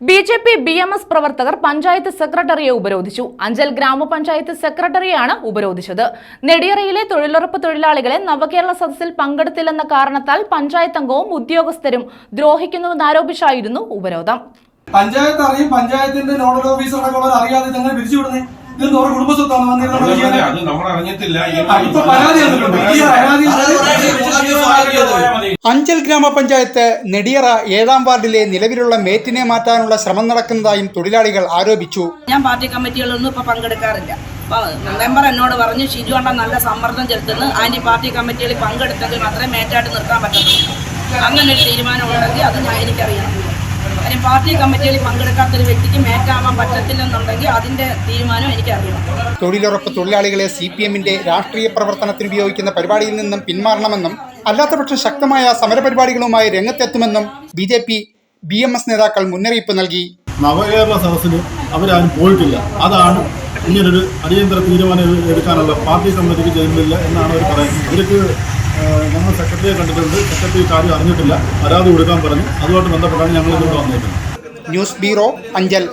B J P B M S പ്രവർത്തകർ പഞ്ചായത്ത് സെക്രട്ടറിയെ ഉപരോധിച്ചു. അഞ്ചൽ ഗ്രാമപഞ്ചായത്ത് സെക്രട്ടറിയാണ് ഉപരോധിച്ചത്. നെടിയറയിലെ തൊഴിലുറപ്പ് തൊഴിലാളികളെ നവകേരള സദസ്സിൽ പങ്കെടുത്തില്ലെന്ന കാരണത്താൽ പഞ്ചായത്ത് അംഗവും ഉദ്യോഗസ്ഥരും ദ്രോഹിക്കുന്നുവെന്നാരോപിച്ചായിരുന്നു ഉപരോധം. പഞ്ചായത്ത് അറിയും പഞ്ചായത്തിന്റെ നോഡൽ ഓഫീസർ അടക്കമുള്ളവർ അറിയാതെ ഇത് എങ്ങനെ പിരിച്ചുവിടുന്നത് ഇത് ഓരോ കുടുംബസ്വത്താണ്. വന്നിരുന്നത് നമ്മൾ അതല്ല, ചെയ്യാനായിട്ട്. അത് നമ്മൾ അറിഞ്ഞിട്ടില്ല ഈ ആ, ഇപ്പൊ പരാതി വന്നിട്ടുണ്ട് ഈ പരാതി അഞ്ചൽ ഗ്രാമപഞ്ചായത്ത് നെടിയറ ഏഴാം വാർഡിലെ നിലവിലുള്ള മേറ്റിനെ മാറ്റാനുള്ള ശ്രമം നടക്കുന്നതായും തൊഴിലാളികൾ ആരോപിച്ചു. ഞാൻ പാർട്ടി കമ്മിറ്റികളൊന്നും ഇപ്പൊ പങ്കെടുക്കാറില്ല. മെമ്പർ എന്നോട് പറഞ്ഞു ഷിജു അണ്ണ നല്ല സമ്മർദ്ദം ചെലുത്തുന്നു. ആന്റി പാർട്ടി കമ്മിറ്റികളിൽ പങ്കെടുത്തെങ്കിൽ മാത്രമേ മേറ്റായിട്ട് നിർത്താൻ പറ്റത്തുള്ളൂ. അങ്ങനെ ഒരു തീരുമാനം ഉണ്ടെങ്കിൽ അത് ഞാൻ എനിക്കറിയാം കാര്യം പാർട്ടി കമ്മിറ്റികളിൽ പങ്കെടുക്കാത്തൊരു വ്യക്തിക്ക് മേറ്റാവാൻ പറ്റത്തില്ലെന്നുണ്ടെങ്കിൽ അതിന്റെ തീരുമാനം എനിക്കറിയാം തൊഴിലുറപ്പ് തൊഴിലാളികളെ സി പി എമ്മിന്റെ രാഷ്ട്രീയ പ്രവർത്തനത്തിന് ഉപയോഗിക്കുന്ന പരിപാടിയിൽ നിന്നും പിന്മാറണമെന്നും അല്ലാത്തപക്ഷം ശക്തമായ സമരപരിപാടികളുമായി രംഗത്തെത്തുമെന്നും B J P B M S നേതാക്കൾ മുന്നറിയിപ്പ് നൽകി. നവകേരള സദസ്സിന് അവരാരും പോയിട്ടില്ല. അതാണ് ഇങ്ങനൊരു അടിയന്തര തീരുമാനം എടുക്കാനുള്ള പാർട്ടി കമ്മിറ്റിക്ക് ചെയ്യുന്നില്ല എന്നാണ് അവർ പറയുന്നത്. ഇവർക്ക് ഞങ്ങൾ സെക്രട്ടറിയെ കണ്ടിട്ടുണ്ട്. സെക്രട്ടറി കാര്യം അറിഞ്ഞിട്ടില്ല. പരാതി കൊടുക്കാൻ പറഞ്ഞു. അതുമായിട്ട് ബന്ധപ്പെട്ടാണ് ഞങ്ങൾ ഇങ്ങോട്ട് വന്നിരിക്കുന്നത് ന്യൂസ് ബ്യൂറോ അഞ്ചൽ.